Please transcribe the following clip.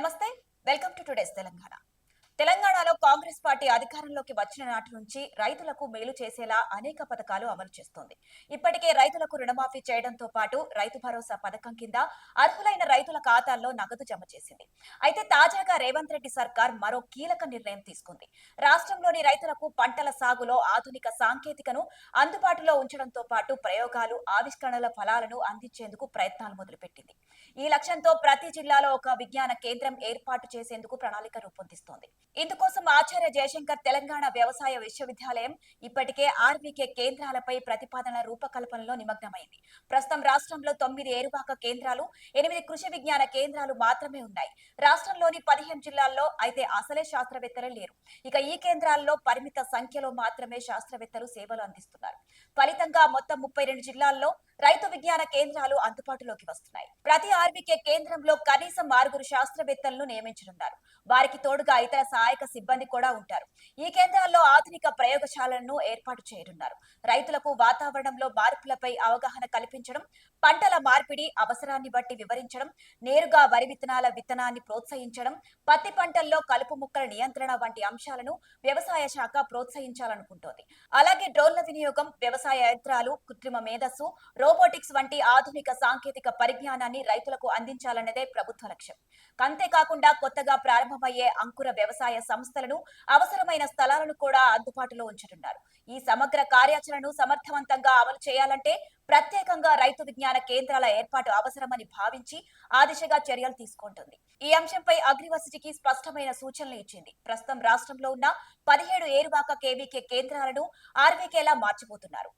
నమస్తే. Welcome to today's Telangana. తెలంగాణలో Congress party అధికారంలోకి వచ్చిన నాటి నుంచి రైతులకు మేలు చేసేలా అనేక పథకాలు అమలు చేస్తోంది. ఇప్పటికే రైతులకు రుణమాఫీ చేయడంతో పాటు రైతు భరోసా పథకం కింద అర్హులైన రైతుల ఖాతాల్లో నగదు జమ చేసింది. అయితే తాజాగా రేవంత్ రెడ్డి సర్కార్ మరో కీలక నిర్ణయం తీసుకుంది. రాష్ట్రంలోని రైతులకు పంటల సాగులో ఆధునిక సాంకేతికను అందుబాటులో ఉంచడంతో పాటు ప్రయోగాలు ఆవిష్కరణల ఫలాలను అందించేందుకు ప్రయత్నాలు మొదలుపెట్టింది. ఈ లక్ష్యంతో ప్రతి జిల్లాలో ఒక విజ్ఞాన కేంద్రం ఏర్పాటు చేసేందుకు ప్రణాళిక రూపొందిస్తోంది. ఇందుకోసం ఆచార్య జయశంకర్ తెలంగాణ వ్యవసాయ విశ్వవిద్యాలయం ఇప్పటికే ఆర్వీకే కేంద్రాలపై ప్రతిపాదన రూపకల్పనలో నిమగ్నమైంది. ప్రస్తుతం రాష్ట్రంలో తొమ్మిది ఏరువాక కేంద్రాలు ఎనిమిది కృషి విజ్ఞాన కేంద్రాలు మాత్రమే ఉన్నాయి. రాష్ట్రంలోని పదిహేను జిల్లాల్లో అయితే అసలే శాస్త్రవేత్తలు లేరు. ఇక ఈ కేంద్రాల్లో పరిమిత సంఖ్యలో మాత్రమే శాస్త్రవేత్తలు సేవలు అందిస్తున్నారు. ఫలితంగా మొత్తం ముప్పై రెండు జిల్లాల్లో రైతు విజ్ఞాన కేంద్రాలు అందుబాటులోకి వస్తున్నాయి. ప్రతి ఆర్బీకే కేంద్రంలో కనీసం ఆరుగురు శాస్త్రవేత్తలను నియమించనున్నారు. వారికి తోడుగా ఇతర సహాయక సిబ్బంది కూడా ఉంటారు. ఈ కేంద్రాల్లో ఆధునిక ప్రయోగశాలలను ఏర్పాటు చేయనున్నారు. రైతులకు వాతావరణంలో మార్పులపై అవగాహన కల్పించడం పంటల మార్పిడి అవసరాన్ని బట్టి వివరించడం నేరుగా వరి విత్తనాల విత్తనాన్ని ప్రోత్సహించడం పత్తి పంటల్లో కలుపు మొక్కల నియంత్రణ వంటి అంశాలను వ్యవసాయ శాఖ ప్రోత్సహించాలనుకుంటోంది. అలాగే డ్రోన్ల వినియోగం వ్యవసాయ యంత్రాలు కృత్రిమ మేధస్సు రోబోటిక్స్ వంటి ఆధునిక సాంకేతిక పరిజ్ఞానాన్ని రైతులకు అందించాలన్నదే ప్రభుత్వ లక్ష్యం. అంతేకాకుండా కొత్తగా ప్రారంభమయ్యే అంకుర వ్యవసాయ సంస్థలను అవసరమైన స్థలాలను కూడా అందుబాటులో ఉంచనున్నారు. ఈ సమగ్ర కార్యాచరణను సమర్థవంతంగా అమలు చేయాలంటే ప్రత్యేకంగా రైతు విజ్ఞాన కేంద్రాల ఏర్పాటు అవసరమని భావించి ఆ దిశగా చర్యలు తీసుకుంటుంది. ఈ అంశంపై అగ్రివర్సిటీకి స్పష్టమైన సూచనలు ఇచ్చింది. ప్రస్తుతం రాష్ట్రంలో ఉన్న పదిహేడు ఏరువాక కేవీకే కేంద్రాలను ఆర్వీకేలా మార్చిపోతున్నారు.